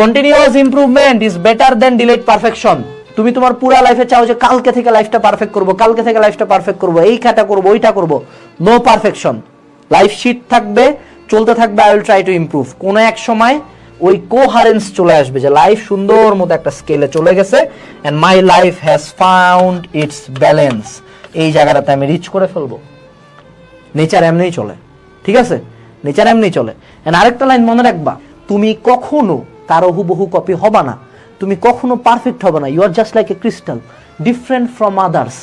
Continuous improvement is better than delayed perfection তুমি তোমার পুরো লাইফে চাও যে কালকে থেকে লাইফটা পারফেক্ট করব, কালকে থেকে লাইফটা পারফেক্ট করব, এই খাতা করব, ওইটা করব। নো পারফেকশন লাইফ শিট থাকবে, চলতে থাকবে I will try to improve কোন এক সময় ওই কোহারেন্স চলে আসবে যে লাইফ সুন্দর মতো একটা স্কেলে চলে গেছে and my life has found its balance এই জায়গাটাতে আমি রিচ করে ফেলব। নেচার এমনিই চলে, ঠিক আছে? নেচার এমনিই চলে। এন্ড আরেকটা লাইন মনে রাখবা, তুমি কখনো কারও হুবহু কপি হবা না। তুমি কখনো পারফেক্ট হবে না। You are just like a crystal different from others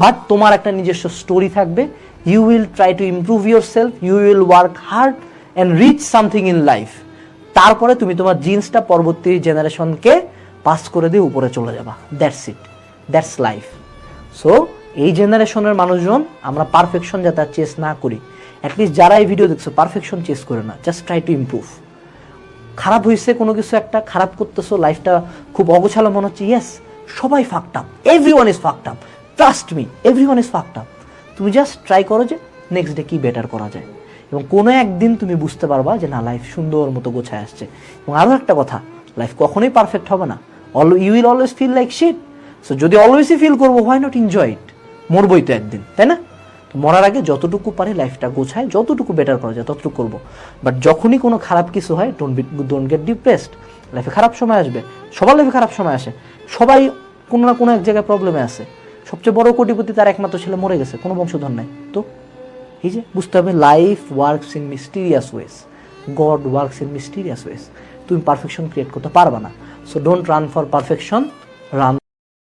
but তোমার একটা নিজস্ব স্টোরি থাকবে। You will try to improve yourself you will work hard and reach something in life তারপরে তুমি তোমার জিন্সটা পরবর্তী জেনারেশনকে পাস করে দিয়ে উপরে চলে যাবা। That's it that's life so এই জেনারেশনের মানুষজন, আমরা পারফেকশন যাতে চেস না করি। অ্যাটলিস্ট যারা এই ভিডিও দেখছ পারফেকশন চেস করে না। জাস্ট ট্রাই টু ইমপ্রুভ খারাপ হয়েছে কোনো কিছু একটা খারাপ করতেছো লাইফটা খুব অগোছালো মনে হচ্ছে ইয়েস সবাই up everyone is up trust me everyone is up তুমি জাস্ট ট্রাই করো যে নেক্সট ডে কী বেটার করা যায়। এবং কোনো একদিন তুমি বুঝতে পারবা যে না লাইফ সুন্দর মতো গোছায় আসছে। এবং আরও একটা কথা লাইফ কখনোই পারফেক্ট হবে না। All you will always feel like shit so যদি অলওয়েজই ফিল করব হোয়াই নট এনজয় ইট মরবই তো একদিন, তাই না? মরার আগে যতটুকু পারি লাইফটা গোছায়, যতটুকু বেটার করা যায় ততটুকু করব। বাট যখনই কোনো খারাপ কিছু হয় ডোন্ট ডোন্ট গেট ডিপ্রেসড লাইফে খারাপ সময় আসবে। সবার লাইফে খারাপ সময় আসে। সবাই কোনো না কোনো এক জায়গায় প্রবলেমে আছে। সবচেয়ে বড় কোটিপতি তার একমাত্র ছেলে মরে গেছে, কোনো বংশধর নাই। তো এই যে বুঝতে হবে life works in mysterious ways God works in mysterious ways তুমি পারফেকশন ক্রিয়েট করতে পারবা না। So don't run for perfection run